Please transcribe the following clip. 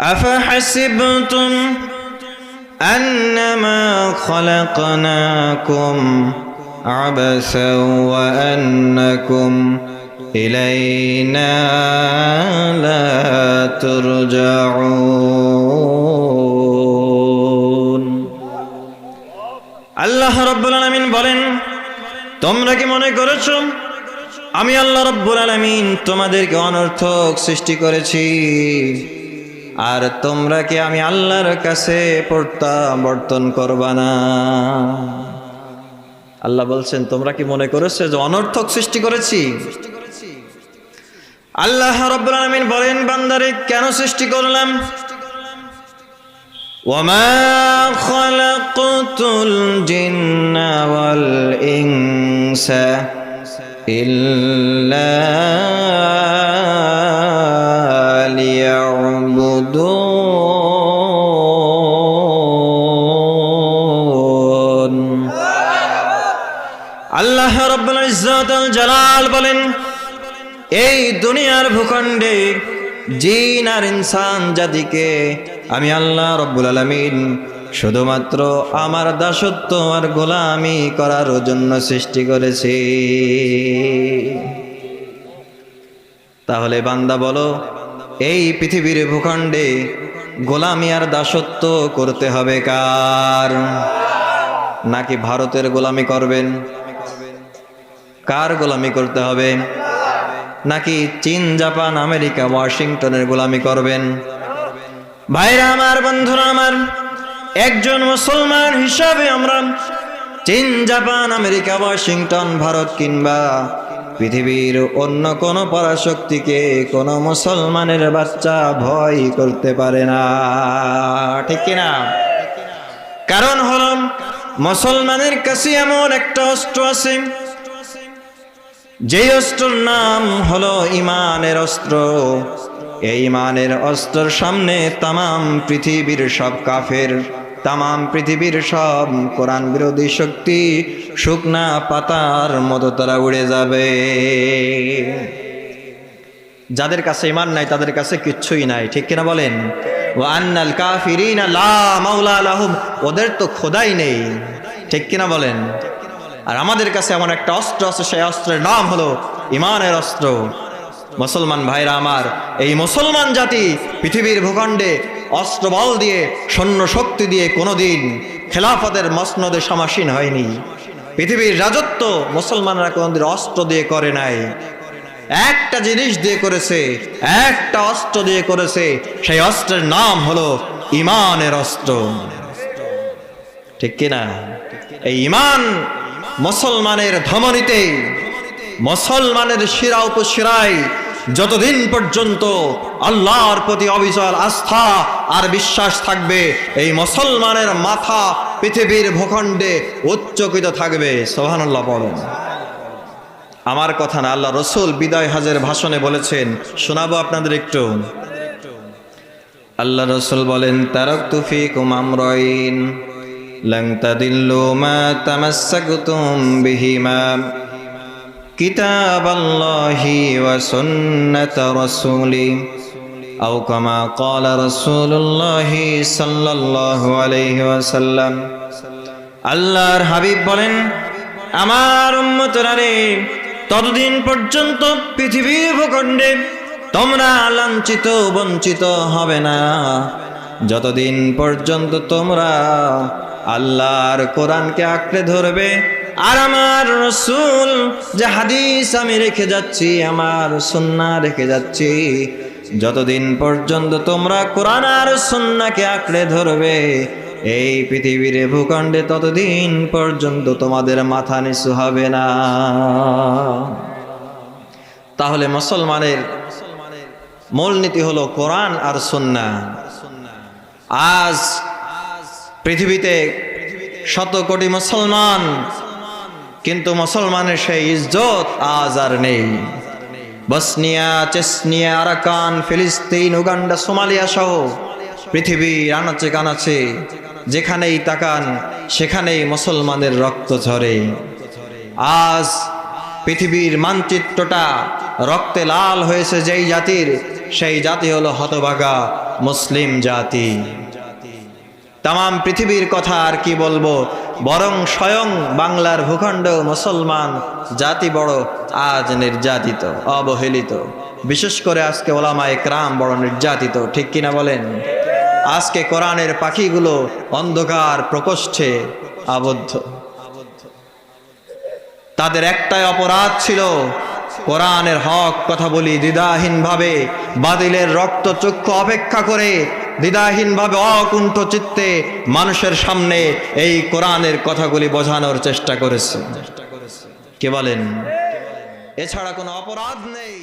أفحسبتم أنما خلقناكم عبثا وأنكم إلينا لا ترجعون আল্লাহ রব্বুল আলামিন বলেন তোমরা কি মনে করেছো আমি আল্লাহ রব্বুল আলামিন তোমাদেরকে অনর্থক সৃষ্টি করেছি আর তোমরা কি আমি আল্লাহর কাছে প্রত্যাবর্তন করবা না আল্লাহ বলছেন তোমরা কি মনে করেছো যে অনর্থক সৃষ্টি করেছি আল্লাহ রব্বুল আলামিন বলেন বান্দারে কেন সৃষ্টি করলাম وما خلقت الجن والإنس إلا আল্লাহ রব্বুল জালাল বলেন, এই দুনিয়ার ভূখণ্ডে জিন আর ইনসান জাতিকে আমি আল্লাহ রব্বুল আলামিন শুধুমাত্র আমার দাসত্ব আর গোলামি করার জন্য সৃষ্টি করেছি। তাহলে বান্দা বলো, এই পৃথিবীর ভূখণ্ডে গোলামি আর দাসত্ব করতে হবে কার? নাকি ভারতের গোলামি করবেন? কার গোলামি করতে হবে? নাকি চীন, জাপান, আমেরিকা, ওয়াশিংটনের গোলামি করবেন? ভাইরা আমার, বন্ধুরা আমার, একজন মুসলমান হিসাবে আমরা চীন, জাপান, আমেরিকা, ওয়াশিংটন, ভারত কিংবা পৃথিবীর অন্য কোন পরাশক্তিকে কোন মুসলমানের বাচ্চা ভয় করতে পারে না। ঠিক কিনা কারণ হল, মুসলমানের কাছে এমন একটা অস্ত্র আছে যে অস্ত্রের নাম হলো ইমানের অস্ত্র। এই ইমানের অস্ত্রের সামনে তামাম পৃথিবীর সব কাফের, তামাম পৃথিবীর সব কোরআন বিরোধী শক্তি, শুকনা পাতার মতো তারা উড়ে যাবে। যাদের কাছে ইমান নাই, তাদের কাছে কিচ্ছুই নাই, ঠিক কিনা বলেন? ও আন্নাল কাফিরিনা লা মাওলা ওদের তো খোদাই নেই, ঠিক কিনা বলেন? আর আমাদের কাছে এমন একটা অস্ত্র আছে, সেই অস্ত্রের নাম হলো ইমানের অস্ত্র। মুসলমান ভাইরা আমার, এই মুসলমান জাতি পৃথিবীর ভূখণ্ডে অস্ত্র বল দিয়ে, সৈন্য শক্তি দিয়ে কোনোদিন খেলাফতের মসনদে সমাসীন হয়নি। পৃথিবীর রাজত্ব মুসলমানরা কোনোদিন অস্ত্র দিয়ে করে নাই। একটা জিনিস দিয়ে করেছে, একটা অস্ত্র দিয়ে করেছে, সেই অস্ত্রের নাম হলো ইমানের অস্ত্র। ঠিক কিনা? এই ইমান মুসলমানের ধমনীতে, মুসলমানের শিরা উপশিরায় যতদিন পর্যন্ত আল্লাহর প্রতি অবিচল আস্থা আর বিশ্বাস থাকবে, এই মুসলমানের মাথা পৃথিবীর ভূখণ্ডে উচ্চকিত থাকবে। সোহানুল্লাহ বলেন। আমার কথা না, আল্লাহ রসুল বিদায় হাজের ভাষণে বলেছেন, শোনাবো আপনাদের একটু। আল্লাহ রসুল বলেন তারক তুফি কুমাম রইন لن تضلوا ما تمسكتم بهما كتاب الله وسنة رسوله أو كما قال رسول الله صلى الله عليه وسلم আল্লাহর হাবিব বলেন আমার উম্মতরা রে ততদিন পর্যন্ত পৃথিবীর ভূখণ্ডে তোমরা লাঞ্ছিত বঞ্চিত হবে না যতদিন পর্যন্ত তোমরা আল্লাহর কোরআনকে আঁকড়ে ধরবে। আর আমার রসুল যে হাদিস আমি রেখে যাচ্ছি, আমার সুন্না রেখে যাচ্ছি, যতদিন পর্যন্ত তোমরা কোরআন আর সুন্নাকে আঁকড়ে ধরবে, এই পৃথিবীর ভূখণ্ডে ততদিন পর্যন্ত তোমাদের মাথা নিচু হবে না। তাহলে মুসলমানের মূলনীতি হলো কোরআন আর সুন্না। আজ পৃথিবীতে শত কোটি মুসলমান, কিন্তু মুসলমানের সেই ইজ্জত আজ আর নেই। বসনিয়া, চেসনিয়া, আরাকান, ফিলিস্তিন, উগান্ডা, সোমালিয়া সহ পৃথিবীর আনাচে কানাচে যেখানেই তাকান, সেখানেই মুসলমানের রক্ত ঝরে। আজ পৃথিবীর মানচিত্রটা রক্তে লাল হয়েছে যেই জাতির, সেই জাতি হলো হতভাগা মুসলিম জাতি। তাম পৃথিবীর কথা আর কি বলব? বরং স্বয়ং বাংলার ভূখণ্ড মুসলমান জাতি বড় আজ নির্যাতিত, অবহেলিত। বিশেষ করে আজকে ওলামা একরাম বড় নির্যাতিত, ঠিক কিনা বলেন? আজকে কোরআনের পাখিগুলো অন্ধকার প্রকোষ্ঠে আবদ্ধ। তাদের একটাই অপরাধ ছিল কোরআনের হক কথা বলি দ্বিধাহীন ভাবে বাদিলের রক্ত চক্ষু অপেক্ষা করে দ্বিধাহীন ভাবে অকুণ্ঠ চিত্তে মানুষের সামনে এই কোরআনের কথাগুলি বোঝানোর চেষ্টা করেছে। কে বলেন? এছাড়া কোনো অপরাধ নেই।